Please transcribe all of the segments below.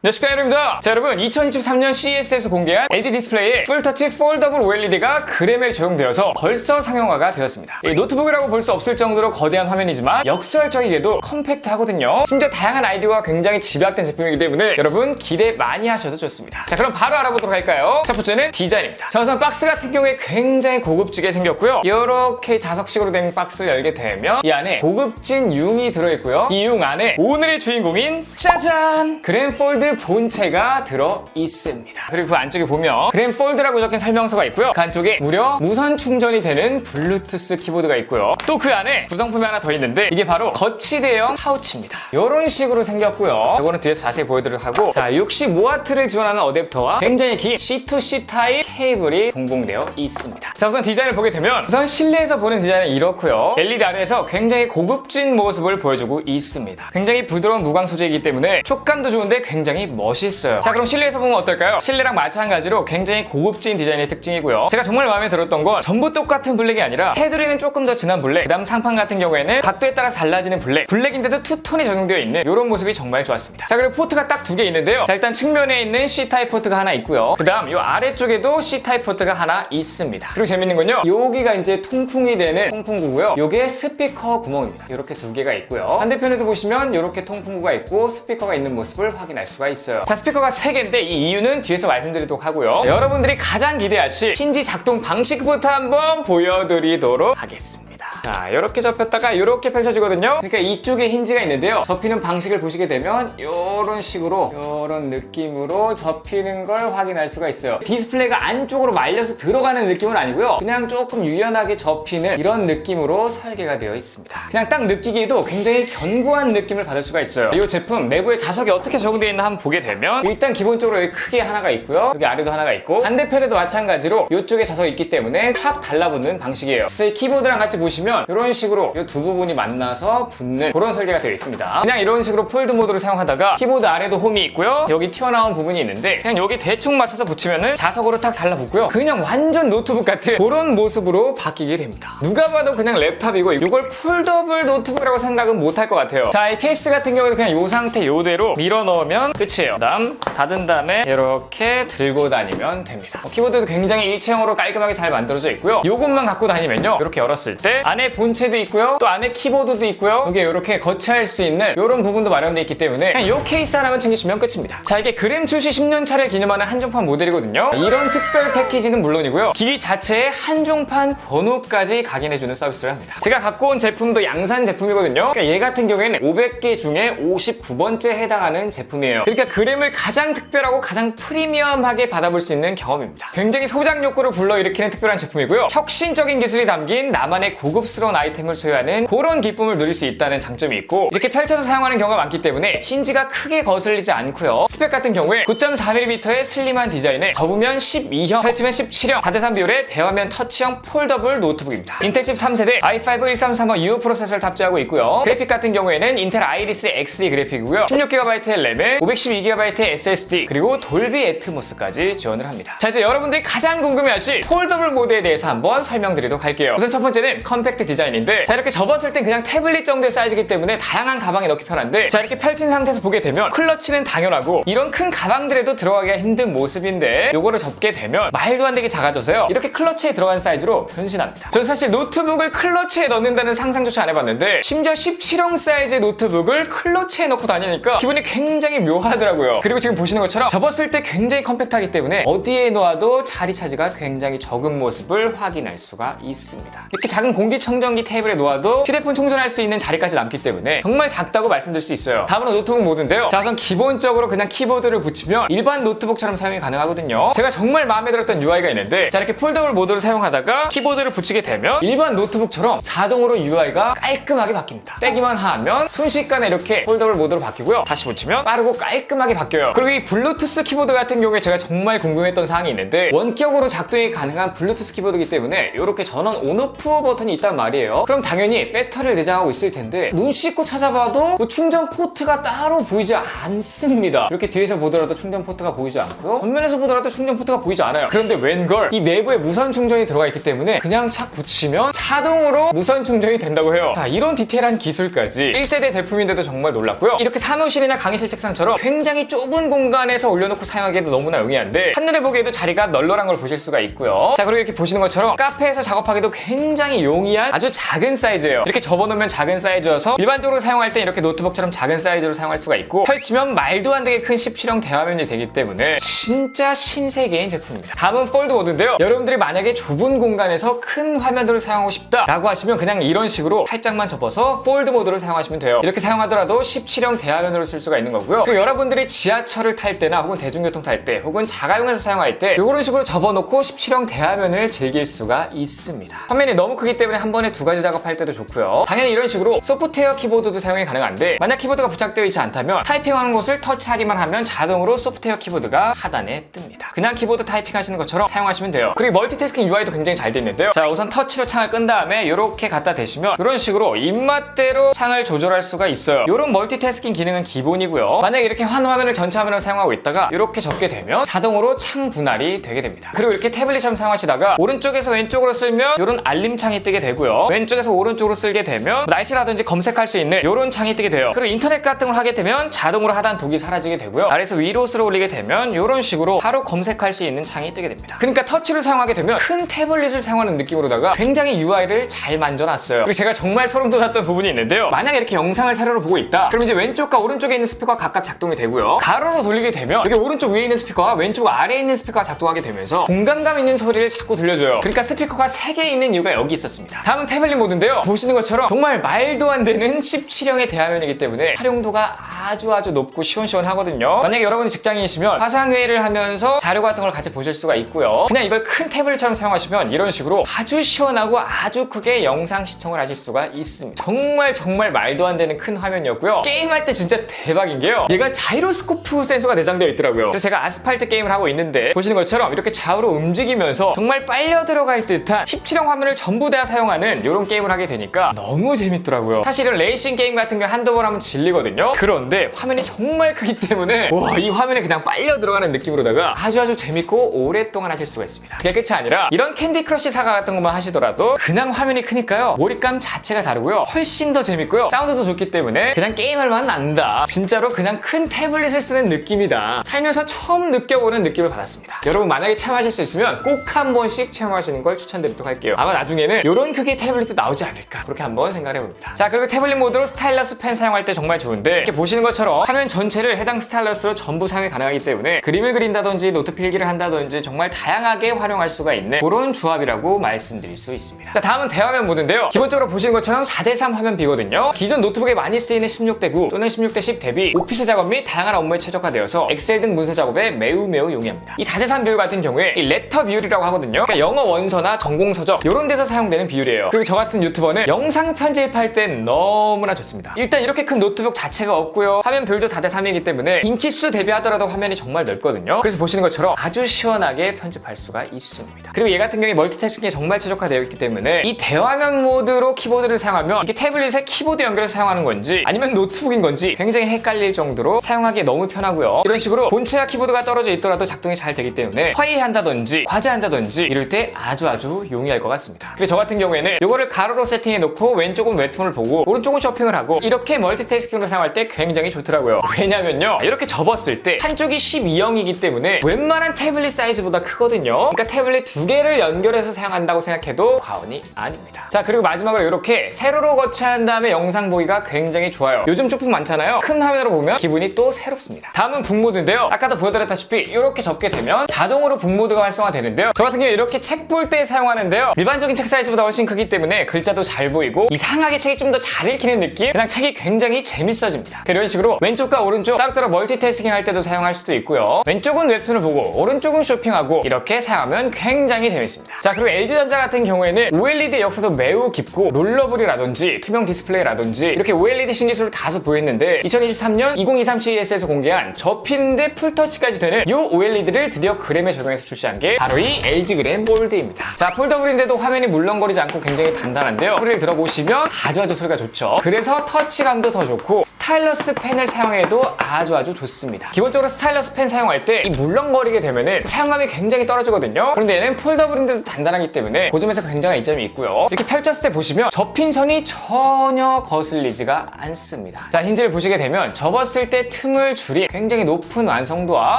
네, 축하드립니다. 자, 여러분, 2023년 CES에서 공개한 LG 디스플레이의 풀터치 폴더블 OLED가 그램에 적용되어서 벌써 상용화가 되었습니다. 이 노트북이라고 볼 수 없을 정도로 거대한 화면이지만 역설적이게도 컴팩트하거든요. 심지어 다양한 아이디어가 굉장히 집약된 제품이기 때문에 여러분 기대 많이 하셔도 좋습니다. 자, 그럼 바로 알아보도록 할까요? 첫 번째는 디자인입니다. 자, 우선 박스 같은 경우에 굉장히 고급지게 생겼고요. 이렇게 자석식으로 된 박스를 열게 되면 이 안에 고급진 융이 들어있고요. 이 융 안에 오늘의 주인공인 짜잔! 그램 폴드 본체가 들어 있습니다. 그리고 그 안쪽에 보면 그램 폴드라고 적힌 설명서가 있고요. 그 안쪽에 무려 무선 충전이 되는 블루투스 키보드가 있고요. 또 그 안에 구성품이 하나 더 있는데 이게 바로 거치대형 파우치입니다. 이런 식으로 생겼고요. 이거는 뒤에서 자세히 보여드리도록 하고 자 65W를 지원하는 어댑터와 굉장히 긴 C2C 타입 케이블이 동봉되어 있습니다. 자 우선 디자인을 보게 되면 우선 실내에서 보는 디자인은 이렇고요. LED 아래에서 굉장히 고급진 모습을 보여주고 있습니다. 굉장히 부드러운 무광 소재이기 때문에 촉감도 좋은데 굉장히 멋있어요. 자 그럼 실내에서 보면 어떨까요? 실내랑 마찬가지로 굉장히 고급진 디자인의 특징이고요. 제가 정말 마음에 들었던 건 전부 똑같은 블랙이 아니라 테두리는 조금 더 진한 블랙 그다음 상판 같은 경우에는 각도에 따라 달라지는 블랙 블랙인데도 투톤이 적용되어 있는 이런 모습이 정말 좋았습니다. 자 그리고 포트가 딱 두 개 있는데요. 자 일단 측면에 있는 C타입 포트가 하나 있고요. 그 다음 이 아래쪽에도 C타입 포트가 하나 있습니다. 그리고 재밌는 건요. 여기가 이제 통풍이 되는 통풍구고요. 요게 스피커 구멍입니다. 이렇게 두 개가 있고요. 반대편에도 보시면 이렇게 통풍구가 있고 스피커가 있는 모습을 확인할 수가 있어요. 자 스피커가 세 개인데 이 이유는 뒤에서 말씀드리도록 하고요. 여러분들이 가장 기대하실 힌지 작동 방식부터 한번 보여드리도록 하겠습니다. 자, 이렇게 접혔다가 이렇게 펼쳐지거든요. 그러니까 이쪽에 힌지가 있는데요. 접히는 방식을 보시게 되면 이런 식으로 이런 느낌으로 접히는 걸 확인할 수가 있어요. 디스플레이가 안쪽으로 말려서 들어가는 느낌은 아니고요. 그냥 조금 유연하게 접히는 이런 느낌으로 설계가 되어 있습니다. 그냥 딱 느끼기에도 굉장히 견고한 느낌을 받을 수가 있어요. 이 제품 내부에 자석이 어떻게 적용되어 있나 한번 보게 되면 일단 기본적으로 여기 크게 하나가 있고요. 여기 아래도 하나가 있고 반대편에도 마찬가지로 이쪽에 자석이 있기 때문에 촥 달라붙는 방식이에요. 그래서 이 키보드랑 같이 보시면 이런 식으로 이 두 부분이 만나서 붙는 그런 설계가 되어 있습니다. 그냥 이런 식으로 폴드 모드를 사용하다가 키보드 아래도 홈이 있고요. 여기 튀어나온 부분이 있는데 그냥 여기 대충 맞춰서 붙이면은 자석으로 딱 달라붙고요. 그냥 완전 노트북 같은 그런 모습으로 바뀌게 됩니다. 누가 봐도 그냥 랩탑이고 이걸 폴더블 노트북이라고 생각은 못할 것 같아요. 자, 이 케이스 같은 경우는 그냥 이 상태 이대로 밀어 넣으면 끝이에요. 그다음 닫은 다음에 이렇게 들고 다니면 됩니다. 어, 키보드도 굉장히 일체형으로 깔끔하게 잘 만들어져 있고요. 이것만 갖고 다니면요. 이렇게 열었을 때 안에 본체도 있고요. 또 안에 키보드도 있고요. 여기에 이렇게 거치할 수 있는 이런 부분도 마련되어 있기 때문에 그냥 이 케이스 하나만 챙기시면 끝입니다. 자, 이게 그램 출시 10년차를 기념하는 한정판 모델이거든요. 이런 특별 패키지는 물론이고요. 기기 자체에 한정판 번호까지 각인해주는 서비스를 합니다. 제가 갖고 온 제품도 양산 제품이거든요. 그러니까 얘 같은 경우에는 500개 중에 59번째 해당하는 제품이에요. 그러니까 그램을 가장 특별하고 가장 프리미엄하게 받아볼 수 있는 경험입니다. 굉장히 소장 욕구를 불러일으키는 특별한 제품이고요. 혁신적인 기술이 담긴 나만의 고급스러운 아이템을 소유하는 그런 기쁨을 누릴 수 있다는 장점이 있고 이렇게 펼쳐서 사용하는 경우가 많기 때문에 힌지가 크게 거슬리지 않고요. 스펙 같은 경우에 9.4mm의 슬림한 디자인에 접으면 12형, 펼치면 17형, 4대3 비율의 대화면 터치형 폴더블 노트북입니다. 인텔 칩 3세대 i5 1335U 프로세서를 탑재하고 있고요. 그래픽 같은 경우에는 인텔 아이리스 Xe 그래픽이고요. 16GB의 램에 512GB의 SSD 그리고 돌비 애트모스까지 지원을 합니다. 자 이제 여러분들이 가장 궁금해하실 폴더블 모드에 대해서 한번 설명드리도록 할게요. 우선 첫 번째는 컴팩트 디자인인데 자 이렇게 접었을 땐 그냥 태블릿 정도의 사이즈이기 때문에 다양한 가방에 넣기 편한데 자 이렇게 펼친 상태에서 보게 되면 클러치는 당연하고 이런 큰 가방들에도 들어가기가 힘든 모습인데 요거를 접게 되면 말도 안 되게 작아져서요. 이렇게 클러치에 들어간 사이즈로 변신합니다. 저는 사실 노트북을 클러치에 넣는다는 상상조차 안 해봤는데 심지어 17형 사이즈의 노트북을 클러치에 넣고 다니니까 기분이 굉장히 묘하더라고요. 그리고 지금 보시 는 것처럼 접었을 때 굉장히 컴팩트하기 때문에 어디에 놓아도 자리 차지가 굉장히 적은 모습을 확인할 수가 있습니다. 이렇게 작은 공기청정기 테이블에 놓아도 휴대폰 충전할 수 있는 자리까지 남기 때문에 정말 작다고 말씀드릴 수 있어요. 다음은 노트북 모드인데요. 자, 우선 기본적으로 그냥 키보드를 붙이면 일반 노트북처럼 사용이 가능하거든요. 제가 정말 마음에 들었던 UI가 있는데 자, 이렇게 폴더블 모드를 사용하다가 키보드를 붙이게 되면 일반 노트북처럼 자동으로 UI가 깔끔하게 바뀝니다. 떼기만 하면 순식간에 이렇게 폴더블 모드로 바뀌고요. 다시 붙이면 빠르고 깔끔하게 바뀌어요. 그리고 이 블루투스 키보드 같은 경우에 제가 정말 궁금했던 사항이 있는데 원격으로 작동이 가능한 블루투스 키보드이기 때문에 이렇게 전원 온오프 버튼이 있단 말이에요. 그럼 당연히 배터리를 내장하고 있을 텐데 눈 씻고 찾아봐도 뭐 충전 포트가 따로 보이지 않습니다. 이렇게 뒤에서 보더라도 충전 포트가 보이지 않고요. 전면에서 보더라도 충전 포트가 보이지 않아요. 그런데 웬걸 이 내부에 무선 충전이 들어가 있기 때문에 그냥 착 붙이면 자동으로 무선 충전이 된다고 해요. 자, 이런 디테일한 기술까지 1세대 제품인데도 정말 놀랐고요. 이렇게 사무실이나 강의실 책상처럼 굉장히 좁은 공간 에서 올려놓고 사용하기에도 너무나 용이한데 한눈에 보기에도 자리가 널널한 걸 보실 수가 있고요. 자, 그리고 이렇게 보시는 것처럼 카페에서 작업하기도 굉장히 용이한 아주 작은 사이즈예요. 이렇게 접어놓으면 작은 사이즈여서 일반적으로 사용할 때 이렇게 노트북처럼 작은 사이즈로 사용할 수가 있고 펼치면 말도 안 되게 큰 17형 대화면이 되기 때문에 진짜 신세계인 제품입니다. 다음은 폴드 모드인데요. 여러분들이 만약에 좁은 공간에서 큰 화면들을 사용하고 싶다라고 하시면 그냥 이런 식으로 살짝만 접어서 폴드 모드를 사용하시면 돼요. 이렇게 사용하더라도 17형 대화면으로 쓸 수가 있는 거고요. 그리고 여러분들이 지하철을 탈 때나 혹은 대중교통 탈 때 혹은 자가용에서 사용할 때 이런 식으로 접어놓고 17형 대화면을 즐길 수가 있습니다. 화면이 너무 크기 때문에 한 번에 두 가지 작업할 때도 좋고요. 당연히 이런 식으로 소프트웨어 키보드도 사용이 가능한데 만약 키보드가 부착되어 있지 않다면 타이핑하는 곳을 터치하기만 하면 자동으로 소프트웨어 키보드가 하단에 뜹니다. 그냥 키보드 타이핑 하시는 것처럼 사용하시면 돼요. 그리고 멀티태스킹 UI도 굉장히 잘 돼 있는데요. 자 우선 터치로 창을 끈 다음에 이렇게 갖다 대시면 이런 식으로 입맛대로 창을 조절할 수가 있어요. 이런 멀티태스킹 기능은 기본이고요. 만약에 이렇게 환 화면을 전체 화면 으로 사용하고 있다가 이렇게 접게 되면 자동으로 창 분할이 되게 됩니다. 그리고 이렇게 태블릿처럼 사용하시다가 오른쪽에서 왼쪽으로 쓸면 이런 알림창이 뜨게 되고요. 왼쪽에서 오른쪽으로 쓸게 되면 날씨라든지 검색할 수 있는 이런 창이 뜨게 돼요. 그리고 인터넷 같은 걸 하게 되면 자동으로 하단 독이 사라지게 되고요. 아래에서 위로 쓸어 올리게 되면 이런 식으로 바로 검색할 수 있는 창이 뜨게 됩니다. 그러니까 터치를 사용하게 되면 큰 태블릿을 사용하는 느낌으로다가 굉장히 UI를 잘 만져놨어요. 그리고 제가 정말 소름 돋았던 부분이 있는데요. 만약에 이렇게 영상을 세로로 보고 있다. 그럼 이제 왼쪽과 오른쪽에 있는 스피커가 각각 작동이 되고요. 가로로 돌리게 되면 여기 오른쪽 위에 있는 스피커와 왼쪽 아래에 있는 스피커가 작동하게 되면서 공간감 있는 소리를 자꾸 들려줘요. 그러니까 스피커가 3개 있는 이유가 여기 있었습니다. 다음은 태블릿 모드인데요. 보시는 것처럼 정말 말도 안 되는 17형의 대화면이기 때문에 활용도가 아주 아주 높고 시원시원하거든요. 만약에 여러분이 직장인이시면 화상회의를 하면서 자료 같은 걸 같이 보실 수가 있고요. 그냥 이걸 큰 태블릿처럼 사용하시면 이런 식으로 아주 시원하고 아주 크게 영상 시청을 하실 수가 있습니다. 정말 정말 말도 안 되는 큰 화면이었고요. 게임할 때 진짜 대박인 게요. 얘가 자이로스코프 센서 가 내장되어 있더라고요. 그래서 제가 아스팔트 게임을 하고 있는데 보시는 것처럼 이렇게 좌우로 움직이면서 정말 빨려 들어갈 듯한 17형 화면을 전부 다 사용하는 이런 게임을 하게 되니까 너무 재밌더라고요. 사실은 레이싱 게임 같은 게 한두 번 하면 질리거든요. 그런데 화면이 정말 크기 때문에 와 이 화면에 그냥 빨려 들어가는 느낌으로다가 아주 아주 재밌고 오랫동안 하실 수가 있습니다. 그게 끝이 아니라 이런 캔디 크러쉬 사과 같은 것만 하시더라도 그냥 화면이 크니까요. 몰입감 자체가 다르고요. 훨씬 더 재밌고요. 사운드도 좋기 때문에 그냥 게임할 만은 안다. 진짜로 그냥 큰 태블릿을 쓰는 느낌 이다. 살면서 처음 느껴보는 느낌을 받았습니다. 여러분 만약에 체험하실 수 있으면 꼭 한 번씩 체험하시는 걸 추천드리도록 할게요. 아마 나중에는 이런 크기의 태블릿도 나오지 않을까 그렇게 한번 생각해 봅니다. 자 그리고 태블릿 모드로 스타일러스 펜 사용할 때 정말 좋은데 이렇게 보시는 것처럼 화면 전체를 해당 스타일러스로 전부 사용이 가능하기 때문에 그림을 그린다든지 노트 필기를 한다든지 정말 다양하게 활용할 수가 있는 그런 조합이라고 말씀드릴 수 있습니다. 자 다음은 대화면 모드인데요. 기본적으로 보시는 것처럼 4대3 화면 비거든요. 기존 노트북에 많이 쓰이는 16대 9 또는 16대 10 대비 오피스 작업 및 다양한 업무에 최적화되어 서 엑셀 등 문서 작업에 매우 매우 용이합니다. 이 4대3 비율 같은 경우에 이 레터 비율이라고 하거든요. 그러니까 영어 원서나 전공 서적 이런 데서 사용되는 비율이에요. 그리고 저 같은 유튜버는 영상 편집할 땐 너무나 좋습니다. 일단 이렇게 큰 노트북 자체가 없고요. 화면 비율도 4대3이기 때문에 인치수 대비하더라도 화면이 정말 넓거든요. 그래서 보시는 것처럼 아주 시원하게 편집할 수가 있습니다. 그리고 얘 같은 경우에 멀티태스킹에 정말 최적화되어 있기 때문에 이 대화면 모드로 키보드를 사용하면 이게 태블릿에 키보드 연결해서 사용하는 건지 아니면 노트북인 건지 굉장히 헷갈릴 정도로 사용하기 너무 편하고요. 이런 식으로 본체와 키보드가 떨어져 있더라도 작동이 잘 되기 때문에 화해한다든지 과제한다든지 이럴 때 아주 아주 용이할 것 같습니다. 그리고 저 같은 경우에는 이거를 가로로 세팅해 놓고 왼쪽은 웹툰을 보고 오른쪽은 쇼핑을 하고 이렇게 멀티태스킹으로 사용할 때 굉장히 좋더라고요. 왜냐면요. 이렇게 접었을 때 한쪽이 12형이기 때문에 웬만한 태블릿 사이즈보다 크거든요. 그러니까 태블릿 두 개를 연결해서 사용한다고 생각해도 과언이 아닙니다. 자 그리고 마지막으로 이렇게 세로로 거치한 다음에 영상 보기가 굉장히 좋아요. 요즘 쇼핑 많잖아요. 큰 화면으로 보면 기분이 또 새롭습니다. 다음 은 북모드인데요. 아까도 보여드렸다시피 이렇게 접게 되면 자동으로 북모드가 활성화되는데요. 저 같은 경우 이렇게 책 볼 때 사용하는데요. 일반적인 책 사이즈보다 훨씬 크기 때문에 글자도 잘 보이고 이상하게 책이 좀 더 잘 읽히는 느낌? 그냥 책이 굉장히 재밌어집니다. 이런 식으로 왼쪽과 오른쪽 따로따로 멀티태스킹 할 때도 사용할 수도 있고요. 왼쪽은 웹툰을 보고 오른쪽은 쇼핑하고 이렇게 사용하면 굉장히 재밌습니다. 자 그리고 LG전자 같은 경우에는 OLED 역사도 매우 깊고 롤러블이라든지 투명 디스플레이라든지 이렇게 OLED 신기술을 다소 보였는데 2023년 2023 CES에서 공개한 접히는데 풀터치까지 되는 이 OLED를 드디어 그램에 적용해서 출시한 게 바로 이 LG 그램 폴드입니다. 자 폴더블인데도 화면이 물렁거리지 않고 굉장히 단단한데요. 소리를 들어보시면 아주 아주 소리가 좋죠. 그래서 터치감도 더 좋고 스타일러스 펜을 사용해도 아주 아주 좋습니다. 기본적으로 스타일러스 펜 사용할 때 이 물렁거리게 되면은 사용감이 굉장히 떨어지거든요. 그런데 얘는 폴더블인데도 단단하기 때문에 그 점에서 굉장히 이점이 있고요. 이렇게 펼쳤을 때 보시면 접힌 선이 전혀 거슬리지가 않습니다. 자, 힌지를 보시게 되면 접었을 때 틈을 줄인 굉장히 높은 완성도와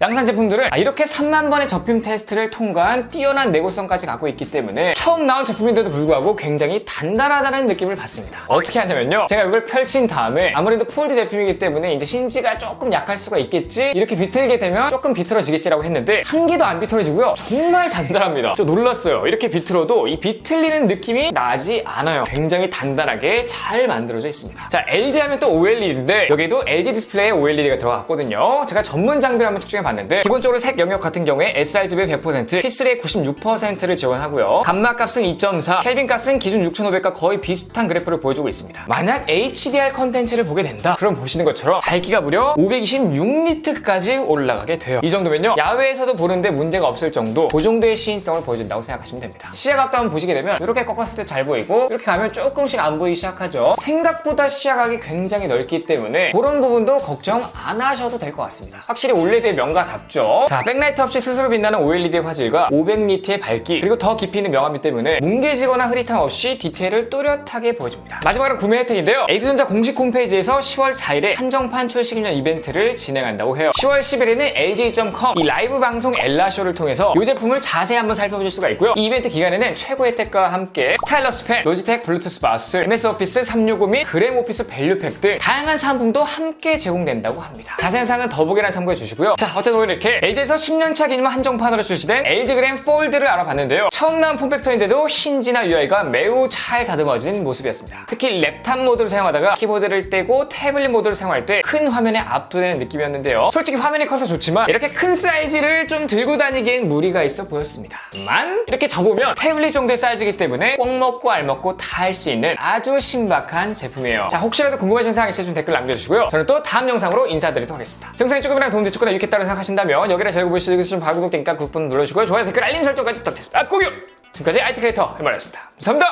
양산 제품들은 아, 이렇게 3만 번의 접힘 테스트를 통과한 뛰어난 내구성까지 갖고 있기 때문에 처음 나온 제품인데도 불구하고 굉장히 단단하다는 느낌을 받습니다. 어떻게 하냐면요. 제가 이걸 펼친 다음에 아무래도 폴드 제품이기 때문에 이제 힌지가 조금 약할 수가 있겠지 이렇게 비틀게 되면 조금 비틀어지겠지라고 했는데 한 개도 안 비틀어지고요. 정말 단단합니다. 저 놀랐어요. 이렇게 비틀어도 이 비틀리는 느낌이 나지 않아요. 굉장히 단단하게 잘 만들어져 있습니다. 자, LG 하면 또 OLED인데 여기도 LG 디스플레이에 OLED가 들어갔거든요. 제가 전문 장비를 한번 측정해 봤는데 기본적으로 색 영역 같은 경우에 sRGB 100%, P3의 96%를 지원하고요. 감마 값은 2.4, 켈빈 값은 기준 6500과 거의 비슷한 그래프를 보여주고 있습니다. 만약 HDR 컨텐츠를 보게 된다. 그럼 보시는 것처럼 밝기가 무려 526니트까지 올라가게 돼요. 이 정도면요. 야외에서도 보는데 문제가 없을 정도 그 정도의 시인성을 보여준다고 생각하시면 됩니다. 시야 각도 한번 보시게 되면 이렇게 꺾었을 때 잘 보이고 이렇게 가면 조금씩 안 보이기 시작하죠. 생각보다 시야 각이 굉장히 넓기 때문에 그런 부분도 걱정 안 하셔도 될 것 같 습니다. 확실히 OLED의 명가답죠. 자, 백라이트 없이 스스로 빛나는 OLED 화질과 500니트의 밝기 그리고 더 깊이 있는 명암이 때문에 뭉개지거나 흐릿함 없이 디테일을 또렷하게 보여줍니다. 마지막으로 구매 혜택인데요. LG전자 공식 홈페이지에서 10월 4일에 한정판 출시 기념 이벤트를 진행한다고 해요. 10월 10일에는 LG.com 이 라이브 방송 엘라쇼를 통해서 이 제품을 자세히 한번 살펴보실 수가 있고요. 이 이벤트 기간에는 최고 혜택과 함께 스타일러스 펜, 로지텍 블루투스 마우스, MS 오피스 365 및 그램 오피스 밸류팩 등 다양한 상품도 함께 제공된다고 합니다. 자세한 사항은 더 보기란 참고해 주시고요. 자, 어쨌든 오늘 이렇게 LG에서 10년차 기념 한정판으로 출시된 LG 그램 폴드를 알아봤는데요. 처음 나온 폼팩터인데도 힌지나 UI가 매우 잘 다듬어진 모습이었습니다. 특히 랩탑 모드를 사용하다가 키보드를 떼고 태블릿 모드를 사용할 때 큰 화면에 압도되는 느낌이었는데요. 솔직히 화면이 커서 좋지만 이렇게 큰 사이즈를 좀 들고 다니기엔 무리가 있어 보였습니다. 만 이렇게 접으면 태블릿 정도의 사이즈이기 때문에 꼭 먹고 알 먹고 다 할 수 있는 아주 신박한 제품이에요. 자 혹시라도 궁금하신 사항 있으시면 댓글 남겨주시고요. 저는 또 다음 영상으로 인사드리도록 하겠습니다. 정상이 조금이나 도움되셨거나 유익했다고 생각하신다면 저희 보시고 계신 바구독 땡까 9번 눌러주시고요. 좋아요 댓글 알림 설정까지 부탁드립니다. 아 꼭요! 지금까지 IT 크리에이터 해말이었습니다. 감사합니다.